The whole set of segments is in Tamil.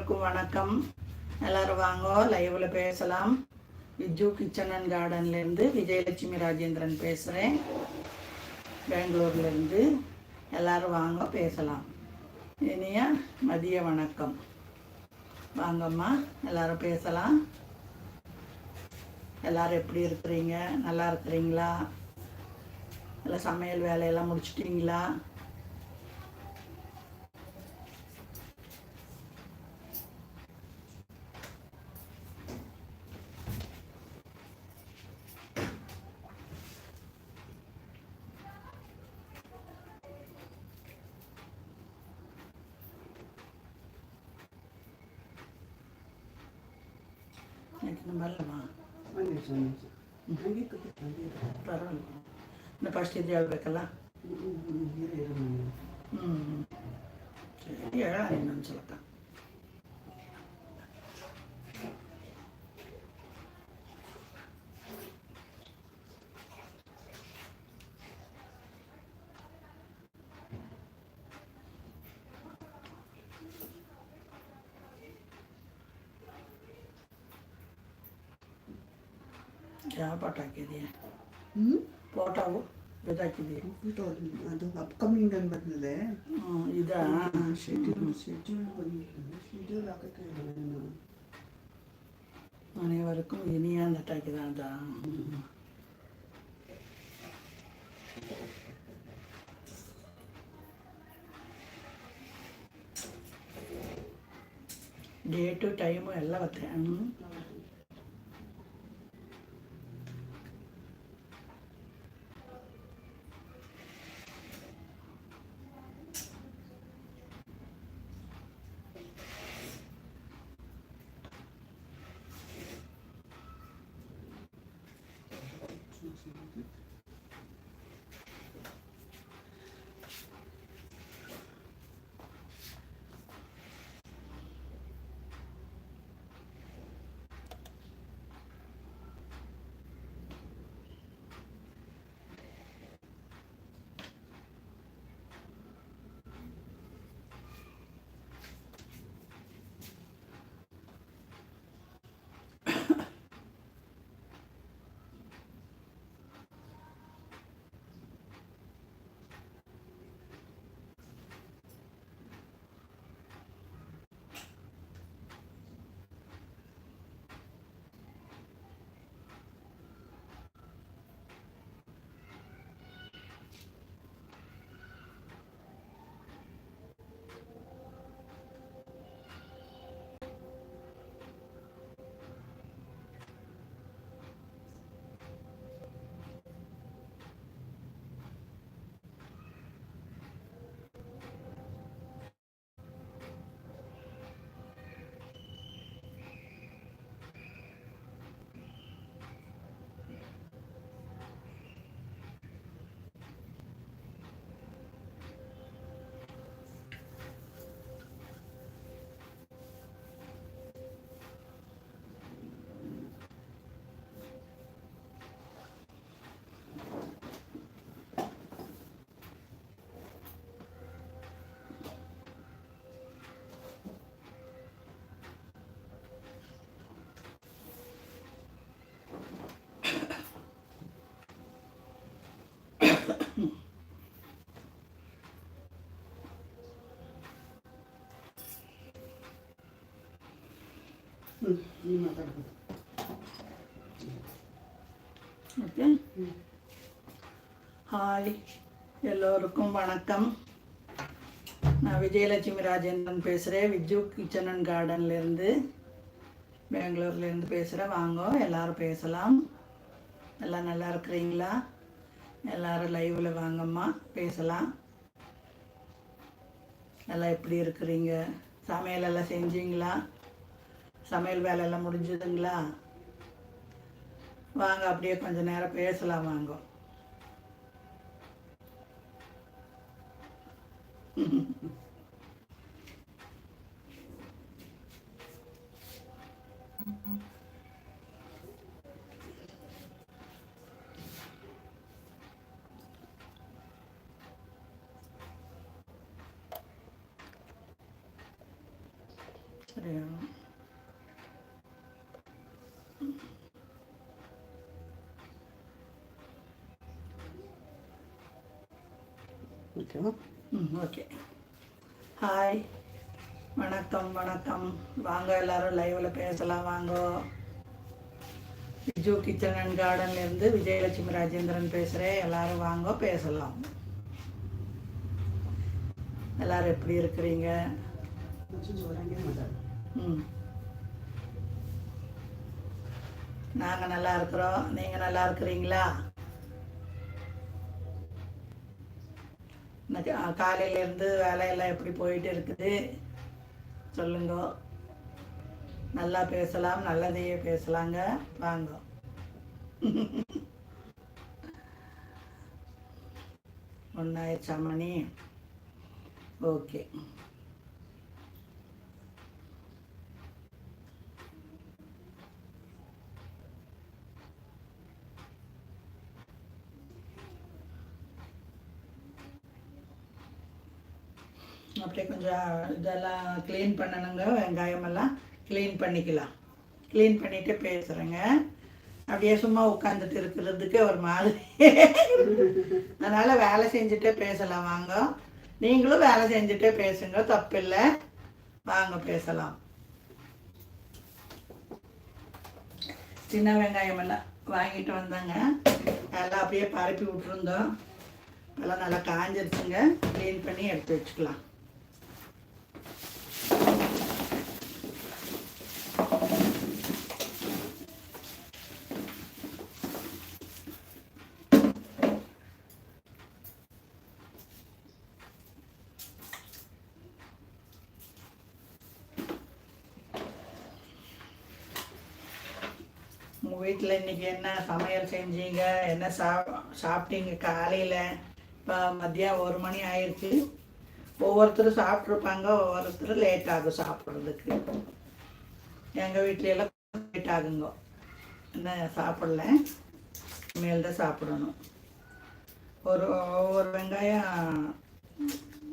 எல்லோருக்கும் வணக்கம். எல்லாரும் வாங்க லைவில் பேசலாம். விஜு கிச்சன் அண்ட் கார்டன்லேருந்து விஜயலட்சுமி ராஜேந்திரன் பேசுகிறேன் பெங்களூர்லேருந்து எல்லாரும் வாங்க பேசலாம். இனிய மதிய வணக்கம். வாங்கம்மா எல்லாரும் பேசலாம். எல்லாரும் எப்படி இருக்கிறீங்க? நல்லா இருக்கிறீங்களா? இல்லை சமையல் வேலையெல்லாம் முடிச்சிட்டிங்களா? ನಿಮಿಷ ಬರಲಮ್ಮ ಒಂದು ನಿಮಿಷ. ಒಂದು ಫಸ್ಟ್ ಹೇಳ್ಬೇಕಲ್ಲ ಹ್ಞೂ ಹೇಳ ಇನ್ನೊಂದು ಯಾವ ಪಾಠ ಹಾಕಿದೆಯಾ. ಹ್ಞೂ ಫೋಟೋವು ಗೊತ್ತಾಕಿದೀಯ ಅದು ಅಪ್ಕಮಿಂಗ್ ಅಂತ ಬಂದಿದೆ. ಇದಾ? ಶೆಡ್ಯೂಲ್ ಶೆಡ್ಯೂಲ್ ಬಂದಿಲ್ಲ ಶೆಡ್ಯೂಲ್ ಹಾಕಕ್ಕೆ ಮನೆಯವರೆಗೂ ಇನಿಯ ನಟ್ ಹಾಕಿದ ಅಂತ ಡೇಟು ಟೈಮು ಎಲ್ಲ ಗೊತ್ತೆ? ಹ್ಞೂ associated ஓகே ஹாய் எல்லோருக்கும் வணக்கம். நான் விஜயலட்சுமி ராஜேந்திரன் பேசுகிறேன் விஜு கிச்சன் அண்ட் கார்டன்லேருந்து பெங்களூர்லேருந்து பேசுகிறேன் வாங்க எல்லோரும் பேசலாம். எல்லாம் நல்லா இருக்கிறீங்களா? எல்லோரும் லைவில் வாங்கம்மா பேசலாம். எல்லாம் எப்படி இருக்கிறீங்க? சமையல் எல்லாம் செஞ்சீங்களா? சமையல் வேலையெல்லாம் முடிஞ்சதுங்களா? வாங்க அப்படியே கொஞ்ச நேரம் பேசலாம் வாங்க. சரியா? ஓகேவா? ம் ஓகே. ஹாய் வணக்கம் வணக்கம். வாங்க எல்லாரும் லைவில் பேசலாம். வாங்க. விஜு கிச்சன் அண்ட் கார்டன்லேருந்து விஜயலட்சுமி ராஜேந்திரன் பேசுகிறேன் எல்லாரும் வாங்க பேசலாம். எல்லாரும் எப்படி இருக்கிறீங்க? ம். நாங்கள் நல்லா இருக்கிறோம். நீங்கள் நல்லா இருக்கிறீங்களா? இன்னைக்கு காலையிலேருந்து வேலையெல்லாம் எப்படி போயிட்டு இருக்குது? சொல்லுங்க. நல்லா பேசலாம் நல்லதையே பேசலாங்க. வாங்க. ஒன்றாயிடுச்சா மணி? ஓகே. அப்படியே கொஞ்சம் இதெல்லாம் க்ளீன் பண்ணணுங்க வெங்காயமெல்லாம் க்ளீன் பண்ணிக்கலாம். க்ளீன் பண்ணிட்டு பேசுகிறேங்க அப்படியே சும்மா உட்காந்துட்டு இருக்கிறதுக்கு ஒரு மாதிரி. அதனால் வேலை செஞ்சுட்டே பேசலாம் வாங்க. நீங்களும் வேலை செஞ்சுட்டே பேசுங்க தப்பில்லை. வாங்க பேசலாம். சின்ன வெங்காயம் எல்லாம் வாங்கிட்டு வந்தாங்க. அதெல்லாம் அப்படியே பரப்பி விட்டுருந்தோம். எல்லாம் நல்லா காஞ்சிருச்சுங்க. க்ளீன் பண்ணி எடுத்து வச்சுக்கலாம். உங்கள் வீட்டில் இன்றைக்கி என்ன சமையல் செஞ்சீங்க? என்ன சாப் சாப்பிட்டீங்க காலையில்? இப்போ மதியம் ஒரு மணி ஆயிடுச்சு. ஒவ்வொருத்தரும் சாப்பிட்ருப்பாங்க ஒவ்வொருத்தரும் லேட் ஆகும் சாப்பிட்றதுக்கு. எங்கள் வீட்ல எல்லாம் லேட் ஆகுங்க. என்ன சாப்பிடல? மேல் தான் சாப்பிடணும். ஒரு ஒவ்வொரு வெங்காயம்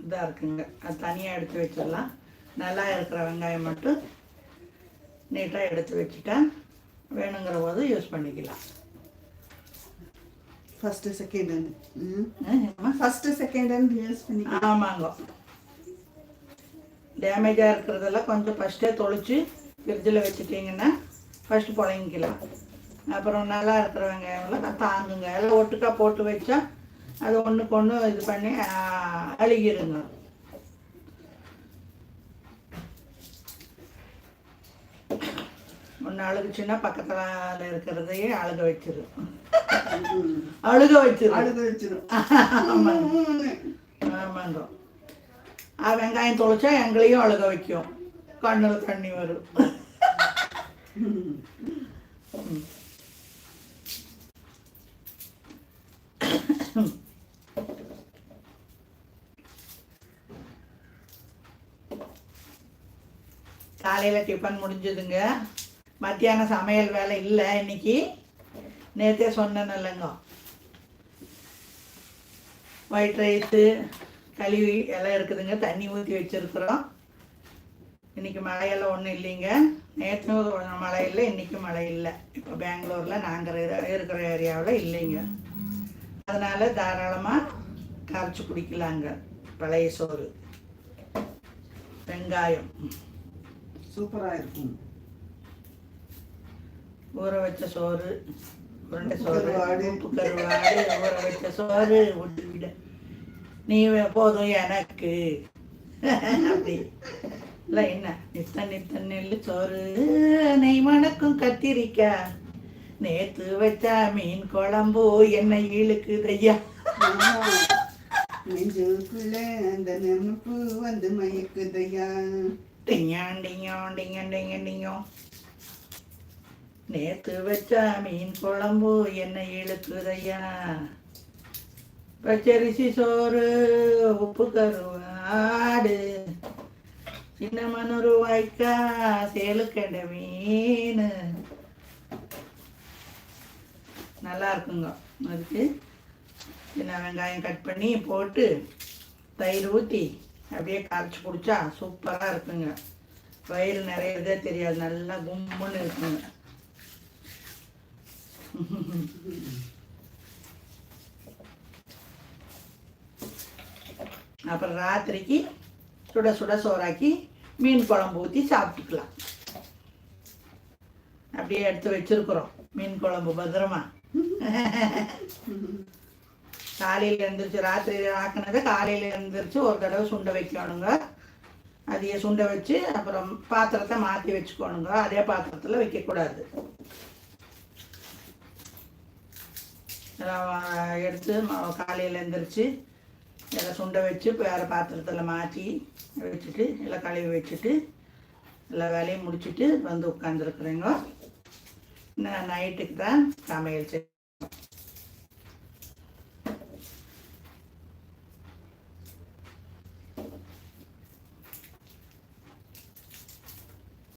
இதாக இருக்குங்க. அது தனியாக எடுத்து வச்சிடலாம். நல்லா இருக்கிற வெங்காயம் மட்டும் நீட்டாக எடுத்து வச்சுட்டா வேணுங்கிற போது யூஸ் பண்ணிக்கலாம். ஃபர்ஸ்ட் செகண்ட் ஆமா. ஃபர்ஸ்ட் செகண்ட் யூஸ் பண்ணி ஆமாங்க. டேமேஜாக இருக்கிறதெல்லாம் கொஞ்சம் ஃபஸ்ட்டே தொளிச்சு ஃப்ரிட்ஜில் வச்சுட்டிங்கன்னா ஃபஸ்ட்டு புழங்கிக்கலாம். அப்புறம் நல்லா இருக்கிற வெங்காயம்லாம் தாங்குங்க. எல்லாம் ஒட்டுக்கா போட்டு வச்சா அது ஒன்றுக்கு ஒன்று இது பண்ணி ஆ, ஒன்று அழுகுச்சுன்னா பக்கத்தில் இருக்கிறதையே அழுக வச்சிரும் அழுக வச்சிரும் அழுது வச்சிடும் ஆமாங்க. வெங்காயம் தொலைச்சா எங்களையும் அழுக வைக்கும். கண்ணில் தண்ணி வரும். காலையில் டிஃபன் முடிஞ்சதுங்க. மத்தியானம் சமையல் வேலை இல்லை இன்னைக்கு. நேற்றே சொன்னேன் இல்லைங்க. ஒயிட் ரைஸு கழுவி எல்லாம் இருக்குதுங்க. தண்ணி ஊற்றி வச்சுருக்குறோம். இன்னைக்கு மழையெல்லாம் ஒன்றும் இல்லைங்க. நேற்று மழை இல்லை இன்றைக்கும் மழை இல்லை. இப்போ பெங்களூரில் நாங்கள் இருக்கிற ஏரியாவில் இல்லைங்க. அதனால் தாராளமாக கரைச்சி குடிக்கலாங்க. பழைய சோறு. வெங்காயம். சூப்பராக இருக்கும். ஊற வச்ச சோறு உருண்டை சோறு. உப்பு கருவாடு ஊற வச்ச சோறு விட நீ போதும் எனக்கு. அப்படி. இல்லை என்ன? நித்த நித்த நெல்லு சோறு. நெய் மணக்கும் கத்திரிக்காய் நேத்து வச்ச மீன் குழம்பு என்ன இழுக்குதையா. நெஞ்சுக்குள்ள அந்த நெருப்பு வந்து மயக்குதையா. டிங்கான் டிங்கான். நேத்து வச்சா மீன் குழம்பு என்ன இழுக்குதையா? பச்சரிசி சோறு உப்பு கருவாடு சின்ன மனுரு வாய்க்கா சேலுக்கண்ட மீன். நல்லா இருக்குங்க. அதுக்கு சின்ன வெங்காயம் கட் பண்ணி போட்டு தயிர் ஊற்றி அப்படியே கரைச்சி குடிச்சா சூப்பராக இருக்குங்க. வயிறு நிறையதே தெரியாது. நல்லா கும்முன்னு இருக்குங்க. அப்புறம் ராத்திரிக்கு சுட சுட சோறாக்கி மீன் குழம்பு ஊற்றி சாப்பிட்டுக்கலாம். அப்படியே எடுத்து வச்சிருக்கிறோம். மீன் குழம்பு பத்திரமா. காலையில் எழுந்திரிச்சு ராத்திரி ஆக்கினதை காலையில் எழுந்திரிச்சு ஒரு தடவை சுண்டை வைக்கணுங்க. அதையே சுண்டை வச்சு அப்புறம் பாத்திரத்தை மாற்றி வச்சுக்கணுங்க. அதே பாத்திரத்தில் வைக்கக்கூடாது எல்லாம் எடுத்து காலையில் எழுந்திரிச்சு எல்லாம் சுண்டை வச்சு வேறு பாத்திரத்தில் மாற்றி வச்சுட்டு எல்லாம் கழுவி வச்சுட்டு எல்லா வேலையும் முடிச்சுட்டு வந்து உட்காந்துருக்குறேங்க நைட்டுக்கு தான் சமையல் செய்